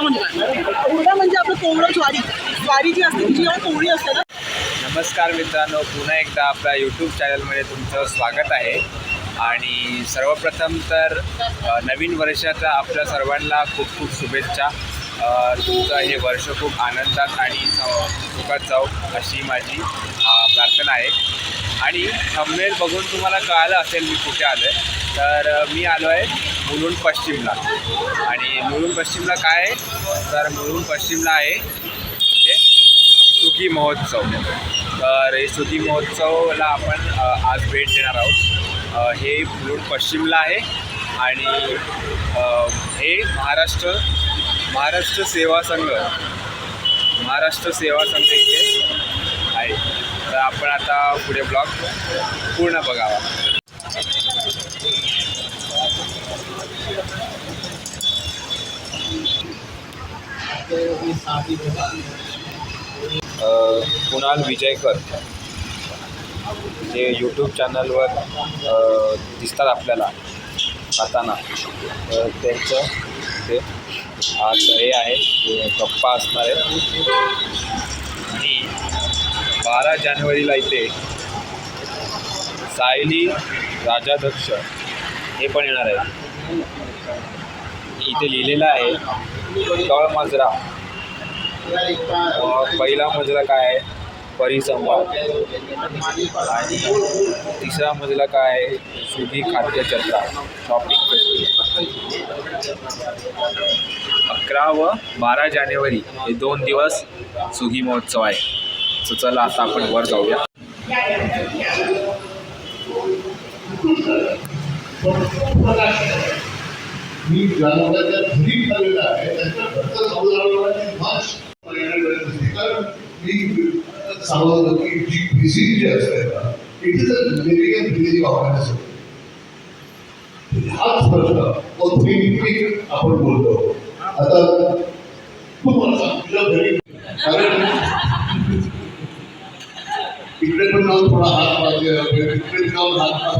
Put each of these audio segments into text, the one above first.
हुरडा म्हणजे हुरडा म्हणजे आपलं कोवळं ज्वारी. ज्वारी जी असते तिची जेव्हा कोवळी असते ना. नमस्कार मित्रांनो पुन्हा एकदा आपल्या यूट्यूब चॅनलमध्ये तुमचं स्वागत आहे. आणि सर्वप्रथम तर नवीन वर्षाच्या आपल्या सर्वांना खूप खूप शुभेच्छा. तुमचं हे वर्ष खूप आनंदात आणि सुखात जाऊ अशी माझी प्रार्थना आहे. आणि थंबनेल बघून तुम्हाला कळालं असेल मी कुठे आलो आहे तर मी आलो आहे मुलुंड पश्चिमला. आणि मुलुंड पश्चिमला काय आहे? तर मुलुंड पश्चिमला आहे ते सुखी महोत्सव. तर हे सुखी महोत्सवला आपण आज भेट देणार आहोत. हे मुलुंड पश्चिमला आहे आणि हे महाराष्ट्र महाराष्ट्र सेवा संघ. महाराष्ट्र सेवा संघ इथे आहे. तर आपण आता पुढे ब्लॉग पूर्ण बघावा. कुणाल विजयकर जे यूट्यूब चॅनलवर दिसतात आपल्याला. खाताना त्यांचं ते आज हे आहे गप्पा असणार आहे. आणि बारा जानेवारीला इथे सायली राजाध्यक्ष हे पण येणार आहे इथे लिहिलेलं आहे तळ मजरा. पहिला मजरा काय आहे? परिसंवाद आणि तिसरा मजला काय? आहे सुधी खाद्यजत्रा शॉपिंग फेस्टिवल अकरा व बारा जानेवारी हे दोन दिवस सुगी महोत्सव आहे. सो चला आता आपण वर जाऊया. मी ग्रामकाच्या घरी ठरलेलं आहे. त्यांच्या घरचं सावधानाची कारण मी सांगत की जी व्हिजिट जी असते ना it is a living and organism हाच प्रश्न ऑथेंटिक आपण बोलतो. आता मला घरी कारण इकडे पण जाऊन थोडा हात पाहिजे तिकडे जाऊन हात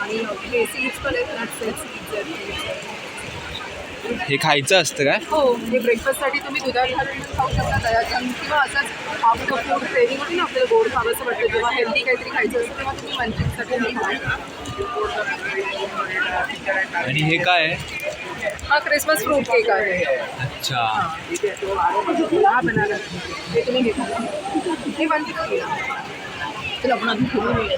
आणि पण आहेत नट्स आहेत. हे खायचं असतं काय हो हे ब्रेकफास्टसाठी तुम्ही दुधात घालून खाऊ शकता दह्याच्या किंवा असंच आफ्टर फूड क्रेविंग होती ना आपल्याला गोड खावंसं वाटतं जेव्हा हेल्दी काहीतरी खायचं असतं तेव्हा तुम्ही मंचिंगसाठी हे खाऊ आणि हे काय? आहे हा क्रिसमस फ्रूट केक आहे. अच्छा. हा बनाना हे तुम्ही घेता. हे वन चला आपण आधी फिरून येऊया.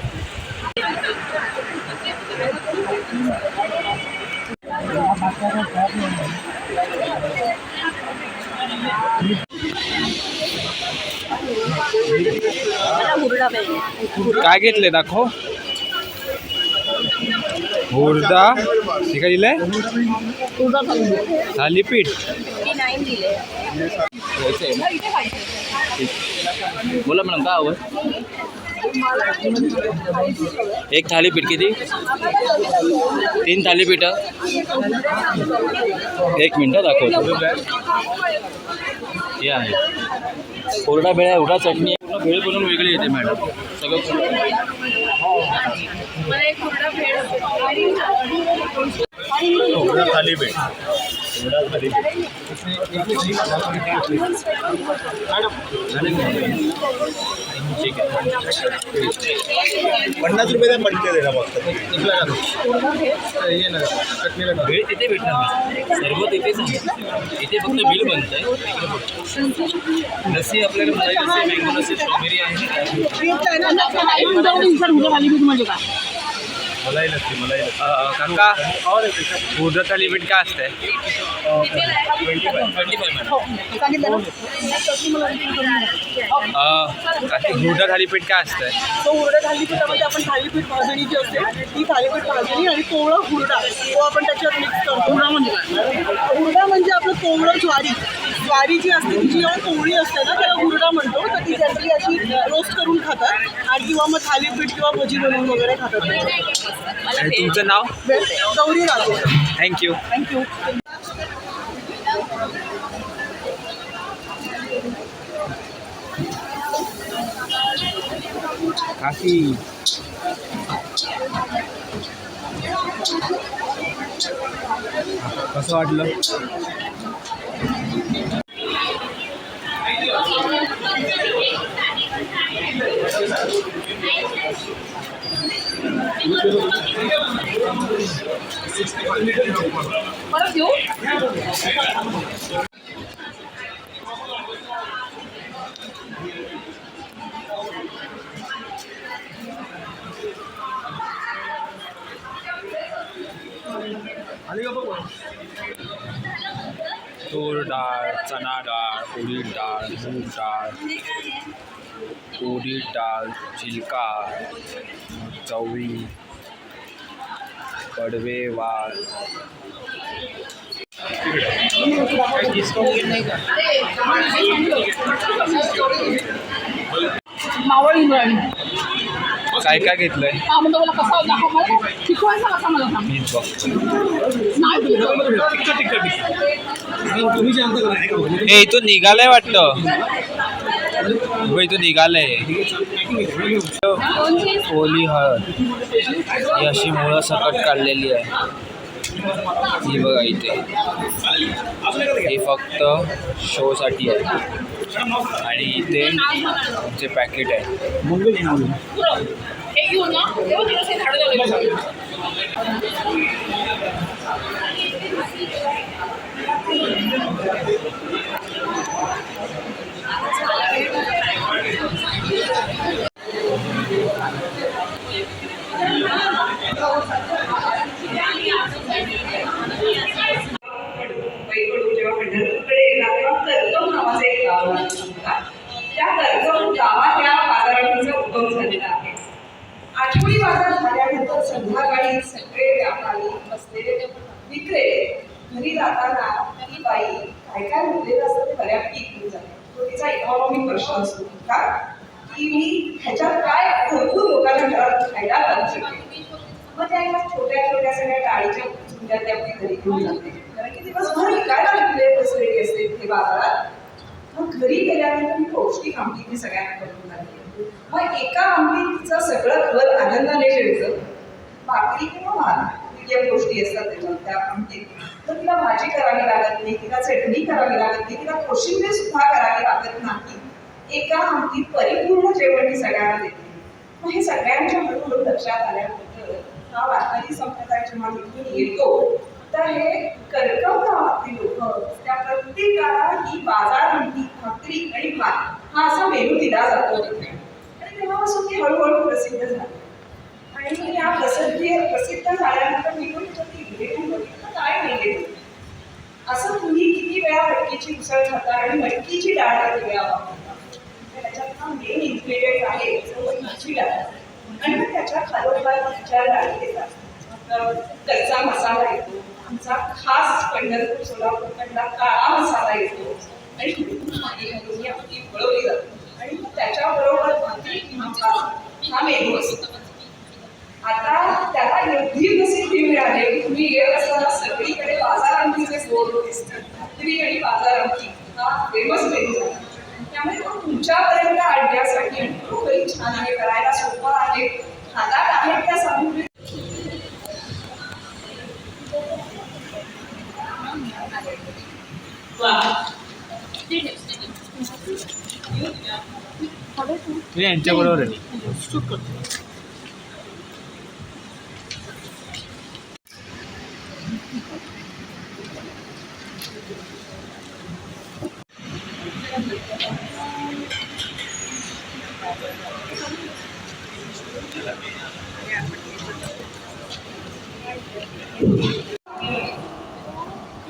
काय घेतले दाखव. हुरदा हे काय दिलंय थालीपीठ बोला मॅडम काय हवं? एक थालीपीठ किती? तीन थालीपीठं. एक मिनटं दाखवतो. हे आहे. कोरडा भेळ आहे उडा चटणी आहे. भेळ बनवून वेगळी येते मॅडम. सगळं मला एक हुरडा भेळ थालीपीठ ठीक आहे पन्नास रुपये पटके देणार फक्त भेळ तिथे भेटणार नाही. सर्व तिथेच आहे इथे फक्त बिल बनत आहे लस्सी आपल्याकडे मलाई लस्सी मँगो लस्सी स्ट्रॉबेरी आहे थालीपीठ म्हणजे काय मलाई लस्सी मलाई लस्सी अ, काका? हुरडा थालीपीठ काय असतंय ट्वेंटी फाय मॅडम हो सांगितलं ना चटणी मला आणखी करून द्या. अ, काकी हुरडा थालीपीठ काय असतंय? तो हुरडा थालीपीठामध्ये आपण थालीपीठ भाजणी जी असते ती थालीपीठ भाजणी आणि कोवळं हुरडा तो आपण त्याच्यात मिक्स करतो. हुरडा म्हणजे काय? हुरडा म्हणजे आपलं कोवळं ज्वारी. ज्वारी जी असते ती जी जेव्हा कोवळी असते ना त्याला हुरडा म्हणतो. तर ती जनरली अशी रोस्ट करून खातात आणि किंवा मग थालीपीठ किंवा भजी बनवून वगैरे खातात. आणि तुमचं नाव? गौरी राजे. थँक्यू थँक्यू काकी. कसं वाटलं? परत येऊ तूर डाळ चणा डाळ उडीद डाळ मूग डाळ उडीद डाळ चिलका चवळी कडवे वाळ काय काय घेतलंय? हा म्हणतो ए इथून निघालंय वाटतं. इथून निघालंय. ओली हळद. ही अशी मुळं सकट काढलेली आहे. ही बघा इथे. ही फक्त शोसाठी आहे. आणि इथे जे पॅकेट आहे. तो तिचा इकॉनॉमिक प्रश्न असतो का की मी ह्याच्यात काय भरपूर लोकांना घरात खायला घालू शकते मग त्या एका छोट्या छोट्या सगळ्या डाळीच्या झुंड्या त्या आपली घरी घेऊन जाते. कारण की दिवसभर विकायला विकले बसलेली असते तिथे बाजारात. मग घरी गेल्यानंतर मी पौष्टिक आमटी मी सगळ्यांना करून लागली मग एका आमटीचं सगळं घर आनंदाने जेवतं भाकरी किंवा भात या गोष्टी असतात त्याच्यात त्या आमटीत. तर तिला भाजी करावी लागत नाही तिला चटणी करावी लागत नाही तिला कोशिंबीर सुद्धा करावी लागत नाही. एका आमटीत परिपूर्ण जेवण मी सगळ्यांना देते. मग हे सगळ्यांच्या हळूहळू लक्षात आल्यानंतर हा वारकरी संप्रदाय जेव्हा तिथून येतो. तर हे कर्कव गावातले लोक त्या प्रत्येकाला ही बाजार आमटी भाकरी आणि भात हा असा मेनू दिला जातो तिथे. आणि तेव्हापासून ती हळूहळू प्रसिद्ध झाली. आणि या प्रसिद्धी प्रसिद्ध झाल्यानंतर मी पण तिथे काय नाही असं तुम्ही किती वेळा मटकीची उसळ खाता आणि मटकीची डाळ किती वेळा वापरता त्याच्यात हा मेन इन्ग्रेडियंट आहे मटकीची डाळ. आणि मग त्याच्या खालोखाल चार डाळी येतात कच्चा मसाला येतो. आमचा खास पंढरपूर सोलापूरकडला काळा मसाला येतो. आणि आपली घालून ही वळवली जाते. आणि मग त्याच्याबरोबर भाकरी किंवा हा मेनू असतो. आता त्याला एवढी प्रसिद्धी मिळाली. की तुम्ही येत असताना सगळीकडे बाजार आमटीचे बोर्ड दिसतात भाकरी आणि बाजार आमटी हा फेमस मेनू त्यामुळे तो तुमच्यापर्यंत आणण्यासाठी खरोखरी छान आहे करायला सोपं आहे. हातात आहेत त्या सामुग्री. मी यांच्याबरोबर आहे.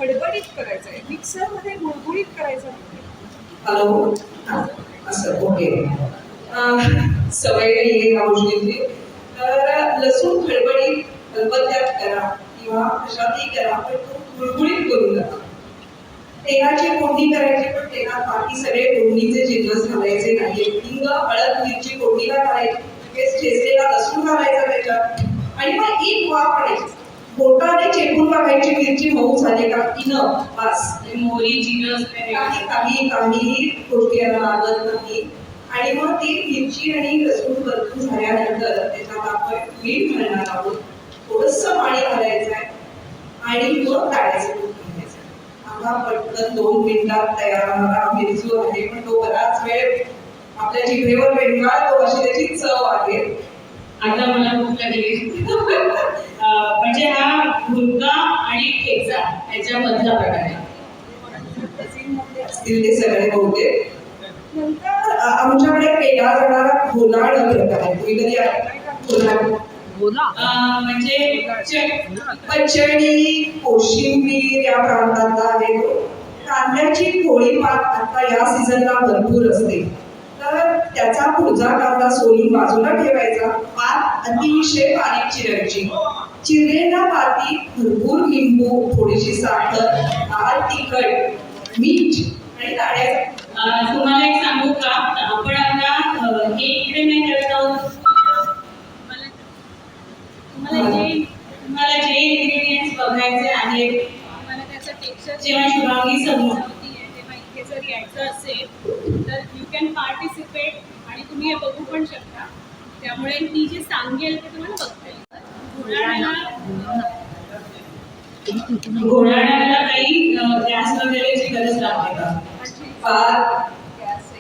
गडबडीत करायचं आहे. मिक्सरमध्ये गुळगुळीत करायचं हॅलो. असं ओके. सवय नाही आहे या तर लसूण खडबडीत खलबत्त्यात करा किंवा कशातही करा पण तो गुळगुळीत करू नका. तेलाची फोडणी करायची पण तेलात बाकी सगळे फोडणीचे जिन्नस घालायचे नाही हिंग हळद मिरची फोडणीला घालायची. म्हणजे लगेच ठेचलेला लसूण घालायचा त्याच्यात. आणि मग एक वाफ आणायची. बोटाने चेपून बघायची मिरची मऊ झाली का? की न बस मोरी जिनस काही काही काहीही गोष्टी लागत नाही. आणि मग ती मिरची आणि लसूण परतून झाल्यानंतर त्याच्यात आपण मीठ घालणार आहोत थोडंसं पाणी घालायचं आहे आणि मग काढायचं दूध घालायचं पटकन दोन मिनिटात तयार होणारा मिरचू आहे पण तो बराच वेळ आपल्या जिभेवर वेगळा तो अशी त्याची चव आहे. आता मला भूक लागली. म्हणजे हा मुलगा आणि ठेचा ह्याच्यामधला प्रकार आहे. असतील ते सगळे नंतर आमच्याकडे केला जाणारा घोलाळ प्रकार आहे. तुम्ही कधी म्हणजे पचडी कोशिंबीर या प्रांतातला आहे तो. कांद्याची पोळी पात आता या सीझनला भरपूर असते. तर त्याचा पुढचा कांदा सोलून बाजूला ठेवायचा. पात अतिशय बारीक चिरायची. चिरलेल्या पाती भरपूर लिंबू थोडीशी साखर लाल तिखट मीठ आणि डाळ्या. तुम्हाला एक सांगू का? आपण आता हे इकडे नाही करत आहोत. तुम्हाला जे तुम्हाला जे इन्ग्रेडियंट्स बघायचे आहेत मला त्याचं टेक्स्चर जेव्हा शुभांगी समोर. तेव्हा इथे जर यायचं असेल तर यू कॅन पार्टिसिपेट आणि तुम्ही हे बघू पण शकता. त्यामुळे ती जे सांगेल ते तुम्हाला बघता येईल. घोटाळ्याला काही गॅस वगैरेची गरज लागते का? फार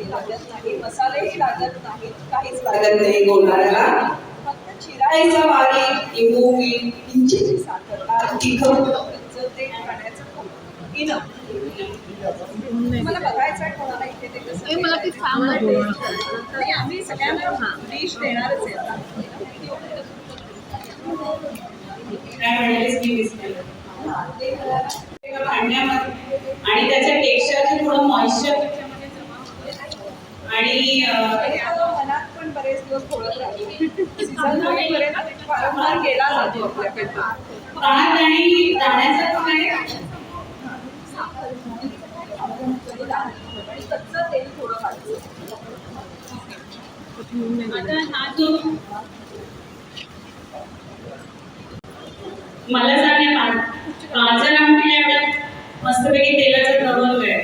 लागत नाही मसालेही लागत नाही काहीच लागत नाही गोलाला फक्त चिरायचा बारीक लिंबू साखर तिखट खाण्याचं इनफ मला बघायचं आहे कोणाला इथे ते कसं मला ते सांग आणि आम्ही सगळ्यांना डिश देणारच आहे आणि त्याच्या टेक्स्चरचे थोडं मॉइश्चर त्याच्यामध्ये जमा होतं. आणि मनात पण बरेच दिवस थोडं केला जातो आपल्याकडनं भात आणि दाण्याचं पण आहे आणि कच्चं तेल थोडं घालायचं आता हा जो मला सांग गाजर आमटीला एवढं मस्तपैकी तेलाचा तवंग आहे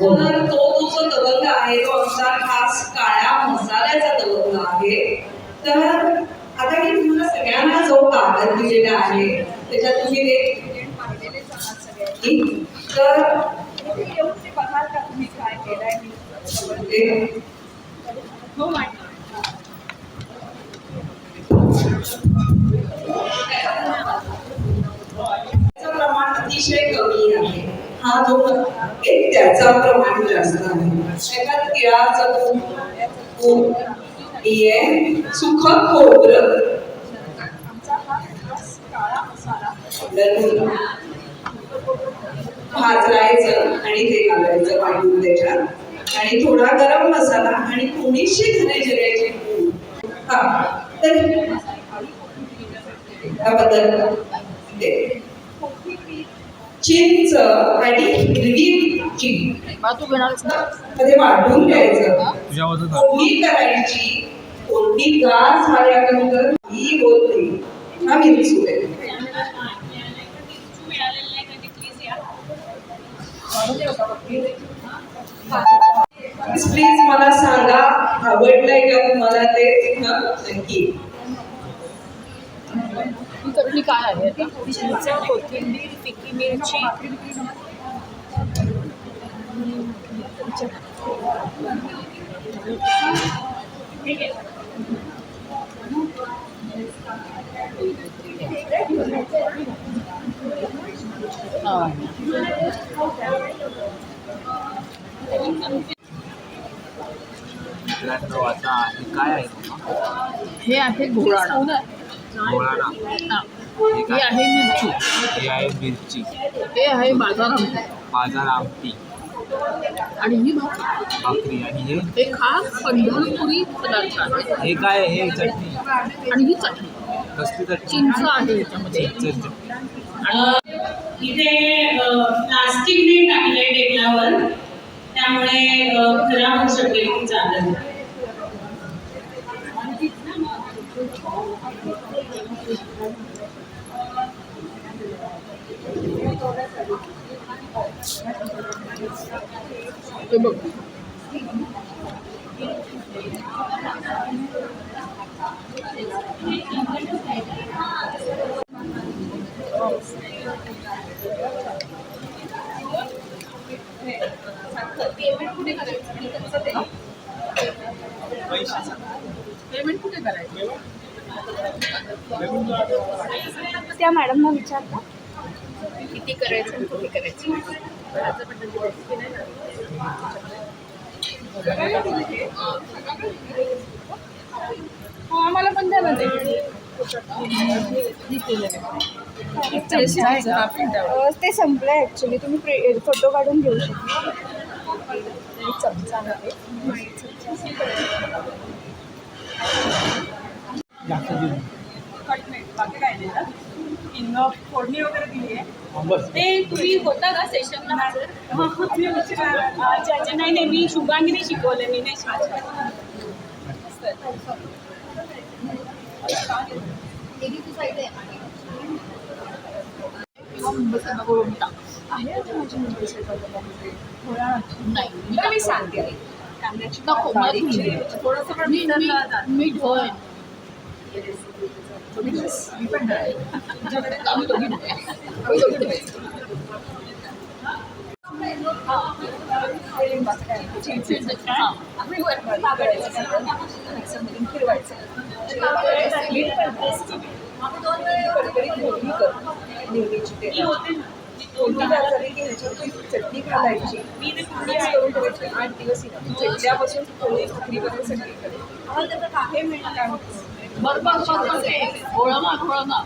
तर तो तो जो दबंग आहे तो आमचा खास काळ्या मसाल्याचा दबंग आहे. तर आता मी तुम्हाला सगळ्यांना जो कागद दिलेला आहे त्याच्यात तुम्ही ते तर बघाल का तुम्ही काय केलंय हा जो त्याचा प्रमाण जास्त आहे. शेतात तिळाचं तूप तूप खोबर सुखं खोबरं. भाजरायचं आणि ते घालायचं वाटून त्याच्यात. आणि थोडा गरम मसाला आणि थोडीशी धने जिऱ्याची हा तर त्याबद्दल चिंच आणि हिरवी मध्ये वाटून घ्यायचं. फोडणी करायची. फोडणी गार झाल्यानंतर ही होत हा मिरचू आहे प्लीज या प्लीज मला सांगा आवडलंय का तुम्हाला ते? नक्की काय आहे? कोथिंबीर फिकी मिरची ठीक आहे मित्रांनो आता हे काय आहे हे आहे घोळाणा घोळाणा हा. आहे मिरची. हे आहे मिरची. हे आहे बाजार आमटी बाजार आमटी आणि ही भाकरी. आणि हे? हे खास पंढरपुरी पदार्थ आहे. हे काय आहे? हे चटणी. आणि ही चटणी. कसली चटणी? चिंच आहे याच्यामध्ये. आणि इथे प्लास्टिक नाही टाकलंय टेबलावर त्यामुळे खराब होऊ शकेल ती Tubog. त्या मॅडमना विचारता किती करायचं कुठे करायचं. हो, आम्हाला पण द्या ना ते. संपलं आहे ॲक्च्युली तुम्ही फोटो काढून घेऊ शकता. चमचा फोडणी वगैरे दिली आहे ते तुम्ही होता का सेशनला अच्छा अच्छा नाही नाही मी शुभांगीने शिकवले मी नाही शिकवलं मी सांगते नको मी मी चटणी घालायची ठेवायची आठ दिवस चटल्यापासून पोळी भाकरीपर्यंत सगळीकडे. आम्हाला त्याचं मिळणार काय होतं बरं बरं बरं बरं घोळा ना घोळा